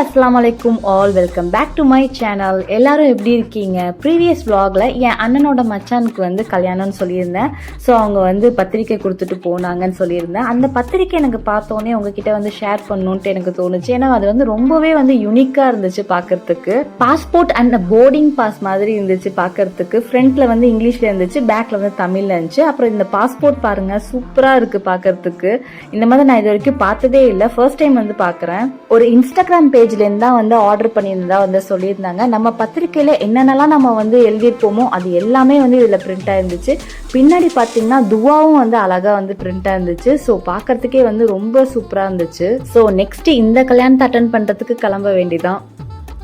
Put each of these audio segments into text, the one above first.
அஸ்லாம் வலைக்கும் all welcome back to my channel எல்லாரும் எப்படி இருக்கீங்க? ப்ரீவியஸ் வ்ளாகில் என் அண்ணனோட மச்சானுக்கு வந்து கல்யாணம்னு சொல்லியிருந்தேன். ஸோ அவங்க வந்து பத்திரிக்கை கொடுத்துட்டு போனாங்கன்னு சொல்லியிருந்தேன். அந்த பத்திரிக்கை எனக்கு பார்த்தோன்னே உங்ககிட்ட வந்து ஷேர் பண்ணணுன்ட்டு எனக்கு தோணுச்சு. ஏன்னா அது வந்து ரொம்பவே வந்து யூனிக்காக இருந்துச்சு பார்க்கறதுக்கு. பாஸ்போர்ட் அண்ட் போர்டிங் பாஸ் மாதிரி இருந்துச்சு பார்க்கறதுக்கு. ஃப்ரண்ட்ல வந்து இங்கிலீஷில் இருந்துச்சு பேக்கில் வந்து தமிழில் இருந்துச்சு. அப்புறம் இந்த பாஸ்போர்ட் பாருங்க சூப்பராக இருக்குது பார்க்கறதுக்கு. இந்த மாதிரி நான் இது வரைக்கும் பார்த்ததே இல்லை. ஃபர்ஸ்ட் டைம் வந்து பார்க்குறேன். ஒரு இன்ஸ்டாகிராம் பேஜ் பேஜ்லேருந்து தான் வந்து ஆர்டர் பண்ணியிருந்தா வந்து சொல்லியிருந்தாங்க. நம்ம பத்திரிக்கையில் என்னென்னலாம் நம்ம வந்து எழுதியிருப்போமோ அது எல்லாமே வந்து இதில் பிரிண்ட் ஆயிருந்துச்சு. பின்னாடி பார்த்தீங்கன்னா துவாவும் வந்து அழகாக வந்து பிரிண்ட் இருந்துச்சு ஸோ பார்க்கறதுக்கே வந்து ரொம்ப சூப்பராக இருந்துச்சு. ஸோ நெக்ஸ்ட் இந்த கல்யாணத்தை அட்டன் பண்ணுறதுக்கு கிளம்ப வேண்டிதான்.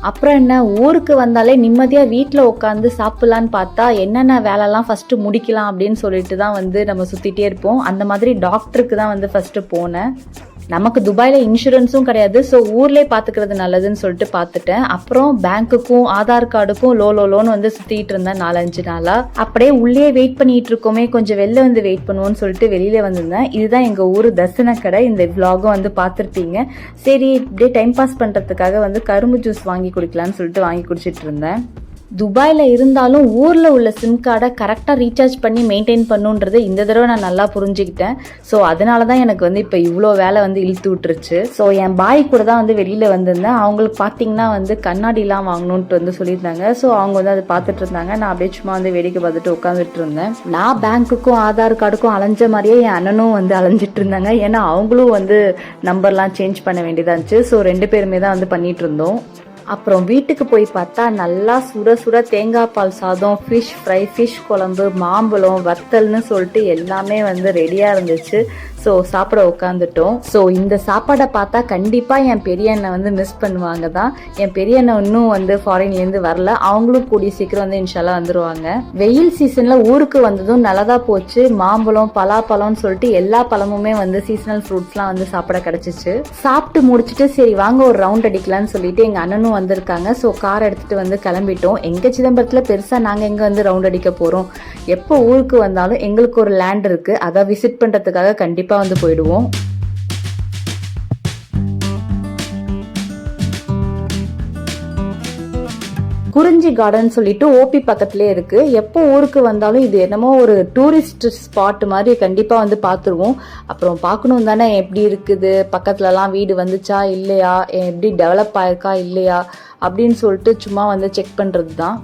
அப்புறம் என்ன? ஊருக்கு வந்தாலே நிம்மதியாக வீட்டில் உட்காந்து சாப்பிட்லான்னு பார்த்தா என்னென்ன வேலைலாம் ஃபஸ்ட்டு முடிக்கலாம் அப்படின்னு சொல்லிட்டு தான் வந்து நம்ம சுற்றிட்டே இருப்போம். அந்த மாதிரி டாக்டருக்கு தான் வந்து ஃபஸ்ட்டு போனேன். நமக்கு துபாயில் இன்சூரன்ஸும் கிடையாது. ஸோ ஊர்லேயே பார்த்துக்கிறது நல்லதுன்னு சொல்லிட்டு பார்த்துட்டேன் அப்புறம் பேங்க்குக்கும் ஆதார் கார்டுக்கும் லோ லோ லோன்னு வந்து சுற்றிட்டு இருந்தேன் நாலஞ்சு நாளாக அப்படியே உள்ளே வெயிட் பண்ணிட்டு இருக்கோமே. கொஞ்சம் வெளில வந்து வெயிட் பண்ணுவோம்னு சொல்லிட்டு வெளியில வந்திருந்தேன். இதுதான் எங்கள் ஊர் தர்சன கடை. இந்த விலாகும் வந்து பார்த்துருப்பீங்க சரி இப்படியே டைம் பாஸ் பண்ணுறதுக்காக வந்து கரும்பு ஜூஸ் வாங்கி குடிக்கலாம்னு சொல்லிட்டு வாங்கி குடிச்சிட்டு இருந்தேன். துபாயில் இருந்தாலும் ஊரில் உள்ள சிம் கார்டை கரெக்டாக ரீசார்ஜ் பண்ணி மெயின்டைன் பண்ணுன்றது இந்த தடவை நான் நல்லா புரிஞ்சுக்கிட்டேன். ஸோ அதனால தான் எனக்கு வந்து இப்போ இவ்வளோ வேலை வந்து இழுத்து விட்டுருச்சு. ஸோ என் பாய் கூட தான் வந்து வெளியில் வந்திருந்தேன். அவங்களுக்கு பார்த்தீங்கன்னா வந்து கண்ணாடிலாம் வாங்கணுன்ட்டு வந்து சொல்லியிருந்தாங்க. ஸோ அவங்க வந்து அதை பார்த்துட்டு இருந்தாங்க. நான் அப்படியே சும்மா வந்து வேடிக்கை பார்த்துட்டு உட்காந்துட்டு இருந்தேன். நான் பேங்க்குக்கும் ஆதார் கார்டுக்கும் அலைஞ்ச மாதிரியே என் அண்ணனும் வந்து அலைஞ்சிட்டு இருந்தாங்க. ஏன்னா அவங்களும் வந்து நம்பர்லாம் சேஞ்ச் பண்ண வேண்டியதாக இருந்துச்சு. ஸோ ரெண்டு பேருமே தான் வந்து பண்ணிகிட்டு இருந்தோம். அப்புறம் வீட்டுக்கு போய் பார்த்தா நல்லா சுட சுட தேங்காய் பால் சாதம் ஃபிஷ் ஃப்ரை ஃபிஷ் குழம்பு மாம்பழம் வத்தல்னு சொல்லிட்டு எல்லாமே வந்து ரெடியாக இருந்துச்சு. ஸோ சாப்பிட உட்காந்துட்டோம் ஸோ இந்த சாப்பாடை பார்த்தா கண்டிப்பாக என் பெரிய அண்ணன் வந்து மிஸ் பண்ணுவாங்க தான். என் பெரிய அண்ணன் இன்னும் வந்து ஃபாரின்லேருந்து வரல. அவங்களும் கூடிய சீக்கிரம் வந்து இன்ஷாலாக வந்துடுவாங்க வெயில் சீசனில் ஊருக்கு வந்ததும் நல்லதாக போச்சு. மாம்பழம் பலாப்பழம்னு சொல்லிட்டு எல்லா பழமுமே வந்து சீசனல் ஃப்ரூட்ஸ்லாம் வந்து சாப்பிட கிடச்சிச்சு. சாப்பிட்டு முடிச்சுட்டு சரி வாங்க ஒரு ரவுண்ட் அடிக்கலாம்னு சொல்லிட்டு எங்கள் அண்ணனும் வந்திருக்காங்க. ஸோ கார் எடுத்துகிட்டு வந்து கிளம்பிட்டோம். எங்கள் சிதம்பரத்தில் பெருசாக நாங்கள் எங்கே வந்து ரவுண்ட் அடிக்க போகிறோம் எப்போ ஊருக்கு வந்தாலும் எங்களுக்கு ஒரு லேண்ட் இருக்குது அதை விசிட் பண்ணுறதுக்காக கண்டிப்பாக வந்து போயிடுவோம். குறிஞ்சி கார்டன் சொல்லிட்டு ஓபி பக்கத்துலேயே இருக்கு. எப்போ ஊருக்கு வந்தாலும் இது என்னமோ ஒரு டூரிஸ்ட் ஸ்பாட் மாதிரி கண்டிப்பாக வந்து பார்த்துருவோம். அப்புறம் பார்க்கணும் தானே எப்படி இருக்குது? பக்கத்துலலாம் வீடு வந்துச்சா இல்லையா? எப்படி டெவலப் ஆயிருக்கா இல்லையா? அப்படின்னு சொல்லிட்டு சும்மா வந்து செக் பண்ணுறது தான்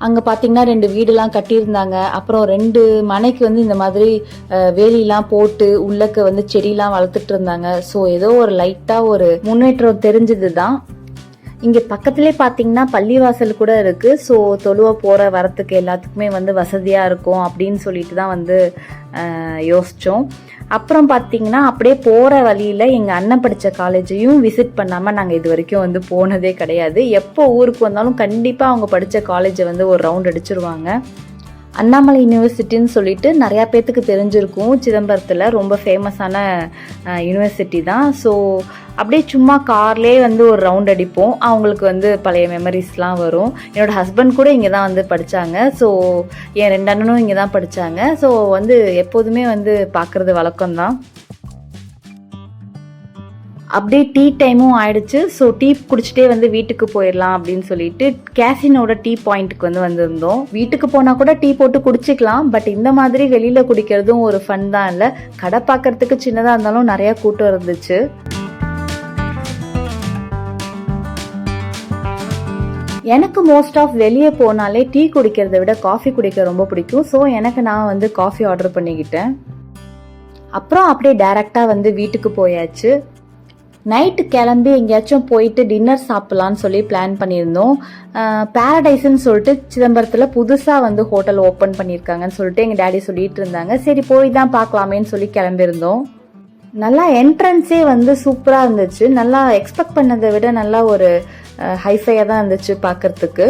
அங்கே பார்த்தீங்கன்னா ரெண்டு வீடெல்லாம் கட்டியிருந்தாங்க. அப்புறம் ரெண்டு மனைக்கு வந்து இந்த மாதிரி வேலிலாம் போட்டு உள்ளக்க வந்து செடிலாம் வளர்த்துட்டு இருந்தாங்க ஸோ ஏதோ ஒரு லைட்டாக ஒரு முன்னேற்றம் தெரிஞ்சது தான் இங்கே பக்கத்துலேயே பார்த்தீங்கன்னா பள்ளிவாசல் கூட இருக்குது ஸோ தொழுவ போகிற வரத்துக்கு எல்லாத்துக்குமே வந்து வசதியாக இருக்கும் அப்படின்னு சொல்லிட்டு தான் வந்து யோசித்தோம் அப்புறம் பார்த்தீங்கன்னா அப்படியே போகிற வழியில் எங்கள் அண்ணன் படித்த காலேஜையும் விசிட் பண்ணாமல் நாங்கள் இது வரைக்கும் வந்து போனதே கிடையாது. எப்போ ஊருக்கு வந்தாலும் கண்டிப்பாக அவங்க படித்த காலேஜை வந்து ஒரு ரவுண்ட் அடிச்சிருவாங்க. அண்ணாமலை யூனிவர்சிட்டின்னு சொல்லிட்டு நிறையா பேர்த்துக்கு தெரிஞ்சிருக்கும். சிதம்பரத்தில் ரொம்ப ஃபேமஸான யூனிவர்சிட்டி தான். ஸோ அப்படியே சும்மா கார்லேயே வந்து ஒரு ரவுண்ட் அடிப்போம். அவங்களுக்கு வந்து பழைய மெமரிஸ்லாம் வரும். என்னோடய ஹஸ்பண்ட் கூட இங்கே தான் வந்து படித்தாங்க ஸோ என் ரெண்டு அண்ணனும் இங்கே தான் படித்தாங்க ஸோ வந்து எப்போதுமே வந்து பார்க்குறது வழக்கம்தான். அப்படியே டீ டைமும் ஆயிடுச்சு. ஸோ டீ குடிச்சிட்டே வந்து வீட்டுக்கு போயிடலாம் அப்படின்னு சொல்லிட்டு கேசினோட டீ பாயிண்ட்டுக்கு வந்து வந்திருந்தோம். வீட்டுக்கு போனால் கூட டீ போட்டு குடிச்சிக்கலாம். பட் இந்த மாதிரி வெளியில் குடிக்கிறதும் ஒரு ஃபன் தான் இல்லை. கடை பார்க்கறதுக்கு சின்னதாக இருந்தாலும் நிறையா கூட்டம் இருந்துச்சு. எனக்கு மோஸ்ட் ஆஃப் வெளியே போனாலே டீ குடிக்கிறத விட காஃபி குடிக்க ரொம்ப பிடிக்கும். ஸோ எனக்கு நான் வந்து காஃபி ஆர்டர் பண்ணிக்கிட்டேன். அப்புறம் அப்படியே டேரெக்டாக வந்து வீட்டுக்கு போயாச்சு. நைட்டு கிளம்பி எங்கேயாச்சும் போயிட்டு டின்னர் சாப்பிட்லான்னு சொல்லி பிளான் பண்ணியிருந்தோம். பேரடைஸ்ன்னு சொல்லிட்டு சிதம்பரத்தில் புதுசாக வந்து ஹோட்டல் ஓப்பன் பண்ணியிருக்காங்கன்னு சொல்லிட்டு எங்கள் டேடி சொல்லிட்டு இருந்தாங்க. சரி போய் தான் பார்க்கலாமேன்னு சொல்லி கிளம்பியிருந்தோம். நல்லா என்ட்ரன்ஸே வந்து சூப்பராக இருந்துச்சு. நல்லா எக்ஸ்பெக்ட் பண்ணதை விட நல்லா ஒரு ஹைஃபையாக தான் இருந்துச்சு பார்க்குறதுக்கு.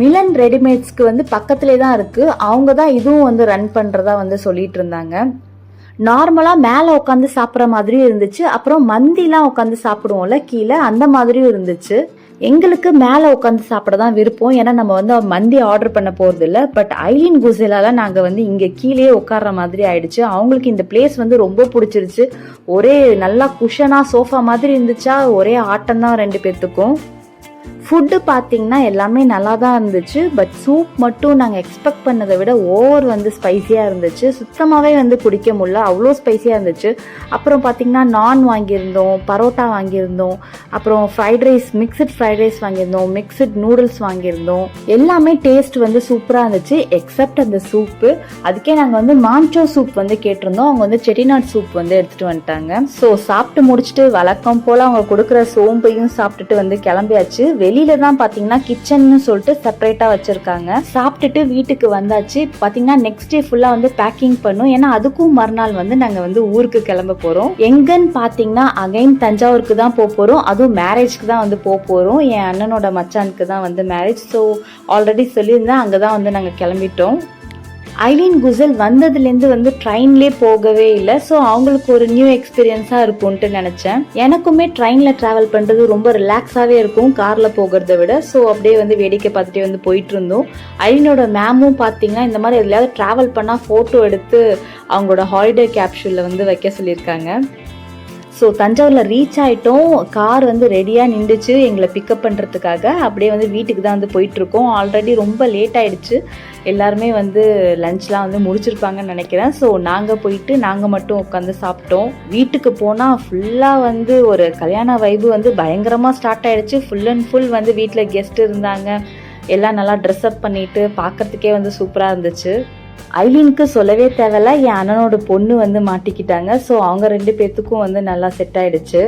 மிலன் ரெடிமேட்ஸ்க்கு வந்து பக்கத்துலேயே தான் இருக்குது அவங்க தான் இதுவும் வந்து ரன் பண்ணுறதா வந்து சொல்லிட்டு இருந்தாங்க. நார்மலாக மேலே உட்காந்து சாப்பிட்ற மாதிரியும் இருந்துச்சு. அப்புறம் மந்திலாம் உட்காந்து சாப்பிடுவோம்ல கீழே. அந்த மாதிரியும் இருந்துச்சு. எங்களுக்கு மேலே உட்காந்து சாப்பிட தான் விருப்பம். ஏன்னா நம்ம வந்து மந்தி ஆர்டர் பண்ண போகிறது இல்லை பட் ஐலின் குசிலால நாங்கள் வந்து இங்கே கீழே உட்கார்ற மாதிரி ஆயிடுச்சு. அவங்களுக்கு இந்த பிளேஸ் வந்து ரொம்ப பிடிச்சிருச்சு. ஒரே நல்லா குஷனாக சோஃபா மாதிரி இருந்துச்சா? ஒரே ஆட்டம் தான் ரெண்டு பேர்த்துக்கும் ஃபுட்டு பார்த்தீங்கன்னா எல்லாமே நல்லா தான் இருந்துச்சு பட் சூப் மட்டும் நாங்கள் எக்ஸ்பெக்ட் பண்ணதை விட ஓவர் வந்து ஸ்பைசியாக இருந்துச்சு. சுத்தமாகவே வந்து குடிக்க முடியல அவ்வளோ ஸ்பைசியாக இருந்துச்சு. அப்புறம் பார்த்தீங்கன்னா நான் வாங்கியிருந்தோம் பரோட்டா வாங்கியிருந்தோம் அப்புறம் fried rice mixed fried rice வாங்கியிருந்தோம் மிக்சட் நூடுல்ஸ் வாங்கியிருந்தோம். எல்லாமே டேஸ்ட் வந்து சூப்பராக இருந்துச்சு எக்ஸப்ட் அந்த சூப்பு அதுக்கே நாங்கள் வந்து மான்ச்சோ சூப் வந்து கேட்டிருந்தோம் அவங்க வந்து செட்டிநாட் சூப் வந்து எடுத்துகிட்டு வந்துட்டாங்க. ஸோ சாப்பிட்டு முடிச்சுட்டு வழக்கம் போல் அவங்க கொடுக்குற சோம்பையும் சாப்பிட்டுட்டு வந்து கிளம்பியாச்சு. வெளியில தான் பாத்தீங்கன்னா கிச்சன்னு சொல்லிட்டு செப்பரேட்டா வச்சிருக்காங்க. சாப்பிட்டுட்டு வீட்டுக்கு வந்தாச்சு. பாத்தீங்கன்னா நெக்ஸ்ட் டே ஃபுல்லா வந்து பேக்கிங் பண்ணும். ஏன்னா அதுக்கும் மறுநாள் வந்து நாங்க வந்து ஊருக்கு கிளம்ப போறோம். எங்கன்னு பாத்தீங்கன்னா அகைன் தஞ்சாவூருக்கு தான் போக போறோம். அதுவும் மேரேஜ்க்கு தான் வந்து போக போறோம். என் அண்ணனோட மச்சானுக்கு தான் வந்து மேரேஜ் ஸோ ஆல்ரெடி சொல்லியிருந்தேன். அங்கதான் வந்து நாங்க கிளம்பிட்டோம். ஐலின் குசல் வந்ததுலேருந்து வந்து ட்ரெயின்லேயே போகவே இல்லை. ஸோ அவங்களுக்கு ஒரு நியூ எக்ஸ்பீரியன்ஸாக இருக்கும்ன்ட்டு நினச்சேன். எனக்குமே ட்ரெயினில் ட்ராவல் பண்ணுறது ரொம்ப ரிலாக்ஸாகவே இருக்கும். காரில் போகிறத விட. ஸோ அப்படியே வந்து வேடிக்கை பார்த்துட்டே வந்து போயிட்டு இருந்தோம் ஐலினோட மேமும் பார்த்தீங்கன்னா இந்த மாதிரி எதுலையாவது ட்ராவல் பண்ணால் ஃபோட்டோ எடுத்து அவங்களோட ஹாலிடே கேப்ஷூலில் வந்து வைக்க சொல்லியிருக்காங்க. ஸோ தஞ்சாவூரில் ரீச் ஆகிட்டோம் கார் வந்து ரெடியாக நின்றுச்சு. எங்களை பிக்கப் பண்ணுறதுக்காக அப்படியே வந்து வீட்டுக்கு தான் வந்து போயிட்டுருக்கோம். ஆல்ரெடி ரொம்ப லேட் ஆகிடுச்சு எல்லாருமே வந்து லஞ்ச்லாம் வந்து முடிச்சிருப்பாங்கன்னு நினைக்கிறேன். ஸோ நாங்கள் போயிட்டு நாங்கள் மட்டும் உட்காந்து சாப்பிட்டோம். வீட்டுக்கு போனால் ஃபுல்லாக வந்து ஒரு கல்யாண வைபு வந்து பயங்கரமாக ஸ்டார்ட் ஆகிடுச்சு ஃபுல் அண்ட் ஃபுல் வந்து வீட்டில் கெஸ்ட் இருந்தாங்க. எல்லாம் நல்லா ட்ரெஸ்அப் பண்ணிவிட்டு பண்ணிட்டு பார்க்கறதுக்கே வந்து சூப்பராக இருந்துச்சு. ஐலினுக்கு சொல்லவே தேவையில்ல. என் அண்ணனோட பொண்ணு வந்து மாட்டிக்கிட்டாங்க. ஸோ அவங்க ரெண்டு பேர்த்துக்கும் வந்து நல்லா செட் ஆயிடுச்சு.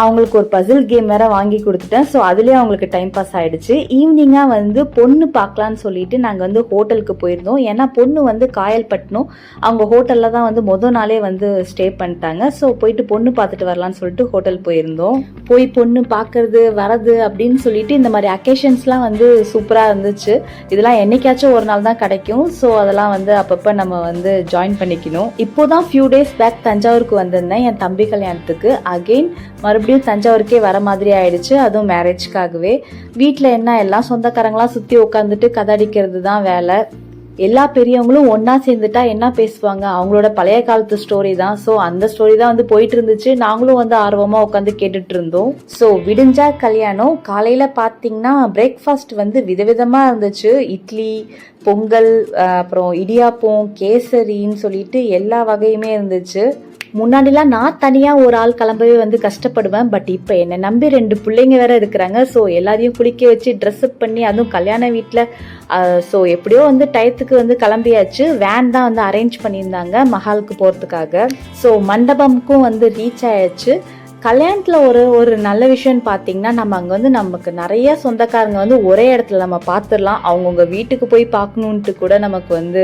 அவங்களுக்கு ஒரு பசில் கேம் வேற வாங்கி கொடுத்துட்டேன். ஸோ அதுலேயே அவங்களுக்கு டைம் பாஸ் ஆயிடுச்சு. ஈவினிங்காக வந்து பொண்ணு பார்க்கலான்னு சொல்லிட்டு நாங்கள் வந்து ஹோட்டலுக்கு போயிருந்தோம். ஏன்னா பொண்ணு வந்து காயல்பட்டினம். அவங்க ஹோட்டலில் தான் வந்து மொதல் நாளே வந்து ஸ்டே பண்ணிட்டாங்க. ஸோ போயிட்டு பொண்ணு பார்த்துட்டு வரலான்னு சொல்லிட்டு ஹோட்டல் போயிருந்தோம். போய் பொண்ணு பார்க்கறது வரது அப்படின்னு சொல்லிட்டு இந்த மாதிரி அக்கேஷன்ஸ்லாம் வந்து சூப்பராக இருந்துச்சு. இதெல்லாம் என்னைக்காச்சும் ஒரு நாள் தான் கிடைக்கும். ஸோ அதெல்லாம் வந்து அப்பப்போ நம்ம வந்து ஜாயின் பண்ணிக்கணும். இப்போதான் ஃபியூ டேஸ் பேக் தஞ்சாவூருக்கு வந்திருந்தேன் என் தம்பி கல்யாணத்துக்கு. அகெயின் மறுபடியும் தஞ்சாவூருக்கே வர மாதிரி ஆயிடுச்சு. அதுவும் மேரேஜ்க்காகவே வீட்டில் என்ன எல்லாம் சொந்தக்காரங்களாம் சுற்றி உட்காந்துட்டு கதடிக்கிறது தான் வேலை. எல்லா பெரியவங்களும் ஒன்றா சேர்ந்துட்டா என்ன பேசுவாங்க? அவங்களோட பழைய காலத்து ஸ்டோரி தான். ஸோ அந்த ஸ்டோரி தான் வந்து போயிட்டு இருந்துச்சு. நாங்களும் வந்து ஆர்வமாக உட்காந்து கேட்டுட்டு இருந்தோம். ஸோ விடிஞ்சா கல்யாணம். காலையில் பார்த்தீங்கன்னா பிரேக்ஃபாஸ்ட் வந்து விதவிதமாக இருந்துச்சு. இட்லி பொங்கல் அப்புறம் இடியாப்பம் கேசரின்னு சொல்லிட்டு எல்லா வகையுமே இருந்துச்சு. முன்னாடிலாம் நான் தனியா ஒரு ஆள் கிளம்பவே வந்து கஷ்டப்படுவேன். பட் இப்போ என்னை நம்பி ரெண்டு பிள்ளைங்க வேற இருக்கிறாங்க. ஸோ எல்லாரையும் குளிக்க வச்சு ட்ரெஸ் அப் பண்ணி அதுவும் கல்யாண வீட்டில் ஸோ எப்படியோ வந்து டயத்துக்கு வந்து கிளம்பியாச்சு. வேன் தான் வந்து அரேஞ்ச் பண்ணியிருந்தாங்க மஹாலுக்கு போகிறதுக்காக ஸோ மண்டபமுக்கும் வந்து ரீச் ஆயாச்சு. கல்யாணத்தில் ஒரு ஒரு நல்ல விஷயம்னு பார்த்தீங்கன்னா நம்ம அங்கே வந்து நமக்கு நிறைய சொந்தக்காரங்க வந்து ஒரே இடத்துல நம்ம பார்த்துடலாம் அவங்கவுங்க வீட்டுக்கு போய் பார்க்கணுன்ட்டு கூட நமக்கு வந்து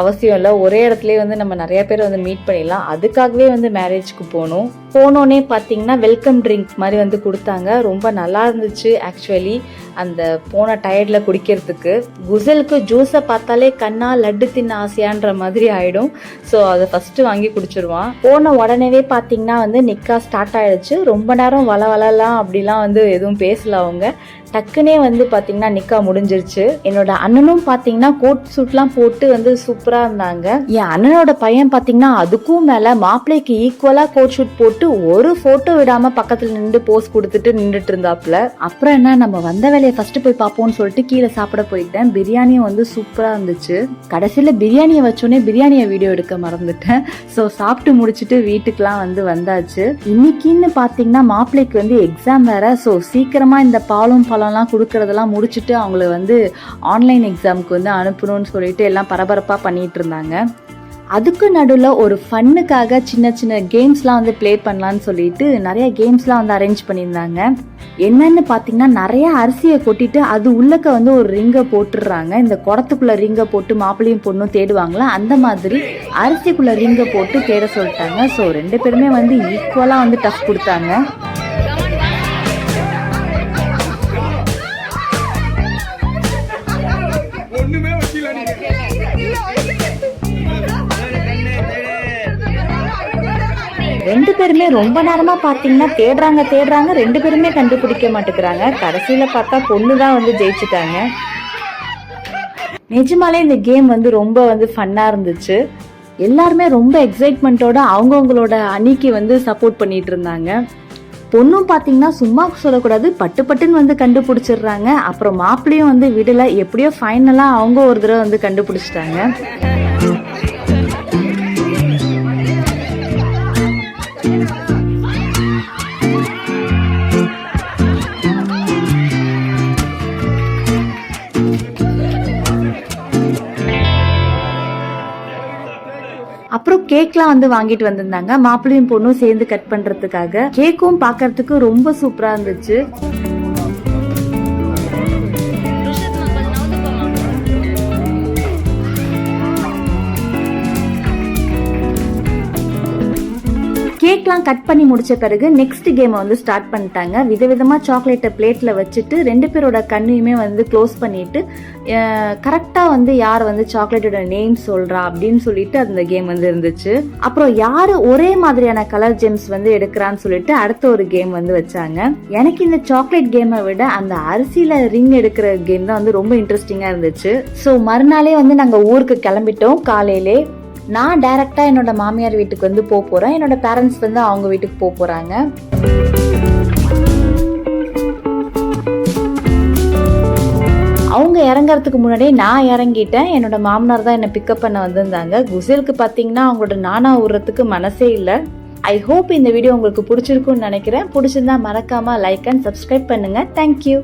அவசியம் இல்லை. ஒரே இடத்துலயே வந்து நம்ம நிறைய பேர் வந்து மீட் பண்ணிடலாம். அதுக்காகவே வந்து மேரேஜ்க்கு போகணும் போனோன்னே பார்த்தீங்கன்னா வெல்கம் ட்ரிங்க் மாதிரி வந்து கொடுத்தாங்க. ரொம்ப நல்லா இருந்துச்சு ஆக்சுவலி அந்த போன டயர்டில் குடிக்கிறதுக்கு. குசலுக்கு ஜூஸை பார்த்தாலே கண்ணா லட்டு தின்ன ஆசையான்ற மாதிரி ஆகிடும் ஸோ அதை ஃபஸ்ட்டு வாங்கி குடிச்சிருவான். போன உடனேவே பார்த்தீங்கன்னா வந்து நிக்கா ஸ்டார்ட் ஆகிடும் ஆயிடுச்சு. ரொம்ப நேரம் வள வளலாம் அப்படிலாம் வந்து எதுவும் பேசல அவங்க. டக்குனே வந்து பார்த்தீங்கன்னா நிக்கா முடிஞ்சிருச்சு. என்னோட அண்ணனும் பார்த்தீங்கன்னா கோட் சூட்லாம் போட்டு வந்து சூப்பராக இருந்தாங்க. என் அண்ணனோட பையன் பார்த்தீங்கன்னா அதுக்கும் மேலே மாப்பிள்ளைக்கு ஈக்குவலாக கோட் ஷூட் போட்டு ஒரு ஃபோட்டோ விடாமல் பக்கத்தில் நின்று போஸ் கொடுத்துட்டு நின்றுட்டு இருந்தாப்புல. அப்புறம் என்ன நம்ம வந்த வேலையை ஃபர்ஸ்ட் போய் பார்ப்போம்னு சொல்லிட்டு கீழே சாப்பிட போயிட்டேன். பிரியாணியும் வந்து சூப்பராக இருந்துச்சு. கடைசியில் பிரியாணியை வச்சோடனே பிரியாணியை வீடியோ எடுக்க மறந்துட்டேன். ஸோ சாப்பிட்டு முடிச்சுட்டு வீட்டுக்கெலாம் வந்து வந்தாச்சு. இன்னைக்குன்னு பார்த்தீங்கன்னா மாப்பிள்ளைக்கு வந்து எக்ஸாம் வேற. ஸோ சீக்கிரமாக இந்த பாலும் பழம்லாம் கொடுக்கறதெல்லாம் முடிச்சுட்டு அவங்கள வந்து ஆன்லைன் எக்ஸாமுக்கு வந்து அனுப்பணும்னு சொல்லிட்டு எல்லாம் பரபரப்பாக பண்ணிகிட்டு இருந்தாங்க. அதுக்கு நடுவில் ஒரு ஃபன்னுக்காக சின்ன சின்ன கேம்ஸ்லாம் வந்து ப்ளே பண்ணலான்னு சொல்லிட்டு நிறைய கேம்ஸ்லாம் வந்து அரேஞ்ச் பண்ணியிருந்தாங்க. என்னன்னு பார்த்தீங்கன்னா நிறைய அரிசியை கொட்டிட்டு அது உள்ளக்க வந்து ஒரு ரிங்கை போட்டுடுறாங்க. இந்த குடத்துக்குள்ளே ரிங்கை போட்டு மாப்பிள்ளையும் பொண்ணும் தேடுவாங்களா? அந்த மாதிரி அரிசிக்குள்ளே ரிங்கை போட்டு தேட சொல்லிட்டாங்க. ஸோ ரெண்டு பேருமே வந்து ஈக்குவலாக வந்து டஃப் கொடுத்தாங்க. ரெண்டு பேருமே ரொம்ப நேரமா பாத்தீங்கன்னா தேடுறாங்க தேடுறாங்க. ரெண்டு பேருமே கண்டுபிடிக்க மாட்டேங்கிறாங்க. கடைசியில பார்த்தா பொண்ணு தான் வந்து ஜெயிச்சுட்டாங்க. நிஜமாலே இந்த கேம் வந்து ரொம்ப வந்து ஃபன்னாக இருந்துச்சு. எல்லாருமே ரொம்ப எக்ஸைட்மெண்ட்டோட அவங்கவுங்களோட அணிக்கு வந்து சப்போர்ட் பண்ணிட்டு இருந்தாங்க. பொண்ணும் பார்த்தீங்கன்னா சும்மா சொல்லக்கூடாது. பட்டு பட்டுன்னு வந்து கண்டுபிடிச்சிடுறாங்க. அப்புறம் மாப்பிள்ளையும் வந்து விடலை. எப்படியோ ஃபைனலாக அவங்க ஒரு தடவை வந்து கண்டுபிடிச்சிட்டாங்க. கேக்லாம் வந்து வாங்கிட்டு வந்திருந்தாங்க. மாப்பிள்ளையும் பொண்ணும் சேர்ந்து கட் பண்றதுக்காக. கேக்கும் பார்க்கறதுக்கு ரொம்ப சூப்பரா இருந்துச்சு. கேக்லாம் கட் பண்ணி முடிச்ச பிறகு நெக்ஸ்ட் கேமை வந்து ஸ்டார்ட் பண்ணிட்டாங்க. விதவிதமா சாக்லேட்டை பிளேட்ல வச்சுட்டு ரெண்டு பேரோட கண்ணையுமே வந்து க்ளோஸ் பண்ணிட்டு கரெக்டா வந்து யார் வந்து சாக்லேட்டோட நேம் சொல்றா அப்படின்னு சொல்லிட்டு அந்த கேம் வந்து இருந்துச்சு. அப்புறம் யாரு ஒரே மாதிரியான கலர் ஜெம்ஸ் வந்து எடுக்கிறான்னு சொல்லிட்டு அடுத்த ஒரு கேம் வந்து வச்சாங்க. எனக்கு இந்த சாக்லேட் கேமை விட அந்த அரிசியில ரிங் எடுக்கிற கேம் தான் வந்து ரொம்ப இன்ட்ரெஸ்டிங்கா இருந்துச்சு. ஸோ மறுநாளே வந்து நாங்க ஊருக்கு கிளம்பிட்டோம். காலையிலே நான் டைரக்டா என்னோட மாமியார் வீட்டுக்கு வந்து போக போகிறேன் என்னோட பேரண்ட்ஸ் வந்து அவங்க வீட்டுக்கு போக போகிறாங்க அவங்க இறங்குறதுக்கு முன்னாடியே நான் இறங்கிட்டேன். என்னோட மாமனார் தான் என்னை பிக்கப் பண்ண வந்திருந்தாங்க. குசேலுக்கு பார்த்தீங்கன்னா அவங்களோட நானா விடுறதுக்கு மனசே இல்லை. ஐ ஹோப் இந்த வீடியோ உங்களுக்கு பிடிச்சிருக்கும்னு நினைக்கிறேன். பிடிச்சிருந்தா மறக்காமல் லைக் அண்ட் சப்ஸ்கிரைப் பண்ணுங்கள் தேங்க்யூ